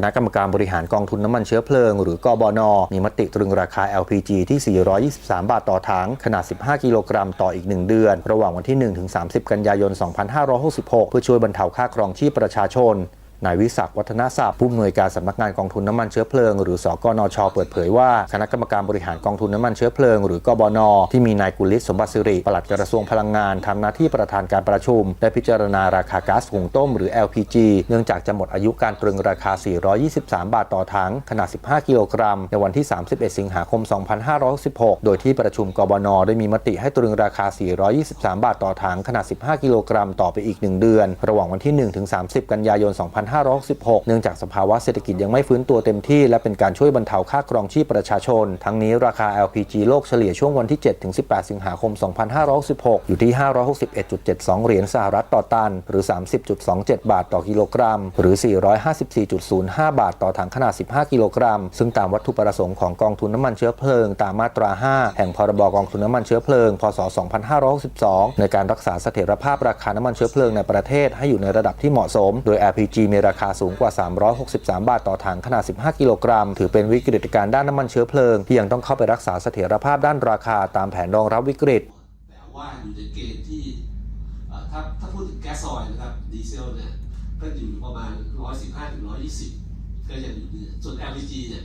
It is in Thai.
คณะกรรมการบริหารกองทุนน้ำมันเชื้อเพลิง หรือกบน มีมติตรึงราคา LPG ที่ 423 บาทต่อถังขนาด 15 กิโลกรัมต่ออีก 1 เดือน ระหว่างวันที่ 1-30 กันยายน 2566 เพื่อช่วยบรรเทาค่าครองชีพประชาชน นายวิศักดิ์วัฒนศัพท์ผู้อำนวยการสำนักงานกองทุนน้ำมันเชื้อเพลิง หรือสกนช เปิดเผยว่าคณะกรรมการบริหารกองทุนน้ำมันเชื้อเพลิง หรือกบน ที่มีนายกุลิศสมบัติสิริปลัดกระทรวงพลังงานทำหน้าที่ประธานการประชุม ได้พิจารณาราคาก๊าซหุงต้มหรือ LPG เนื่องจากจะหมดอายุการตรึงราคา 423 บาทต่อถังขนาด 15 กิโลกรัม ในวันที่ 31 สิงหาคม 2516 โดยที่ประชุมกบน ได้มีมติให้ตรึงราคา 423 บาทต่อถังขนาด 15 กิโลกรัม ต่อไปอีก 1 เดือน ระหว่างวันที่ 1-30 กันยายน2566 เนื่องจากสภาวะเศรษฐกิจยังไม่ฟื้นตัวเต็มที่ และเป็นการช่วยบรรเทาค่าครองชีพประชาชน ทั้งนี้ราคา LPG โลกเฉลี่ยช่วงวันที่7-18 สิงหาคม 2566 อยู่ที่ 561.72 เหรียญสหรัฐต่อตัน หรือ 30.27 บาทต่อกิโลกรัม หรือ 454.05 บาทต่อถังขนาด 15 กิโลกรัม ซึ่งตามวัตถุประสงค์ของกองทุนน้ำมันเชื้อเพลิง ตามมาตรา 5 แห่งพรบกองทุนน้ำมันเชื้อเพลิง พศ 2562 ในการรักษาเสถียรภาพราคาน้ำมันเชื้อเพลิงในประเทศให้อยู่ในระดับที่เหมาะสม โดย LPG มีราคาสูงกว่า 363 บาทต่อถังขนาด 15 กิโลกรัม ถือเป็นวิกฤตการณ์ด้านน้ำมันเชื้อเพลิง ที่ยังต้องเข้าไปรักษาเสถียรภาพด้านราคาตามแผนรองรับวิกฤต แต่ว่าอยู่ในเกณฑ์ที่ถ้าถ้าพูดถึงแก๊สซอยนะครับดีเซลเนี่ยก็อยู่ประมาณ 115-120 ก็ยังอยู่ส่วน LPG เนี่ย